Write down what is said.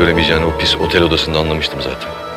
göremeyeceğini o pis otel odasında anlamıştım zaten.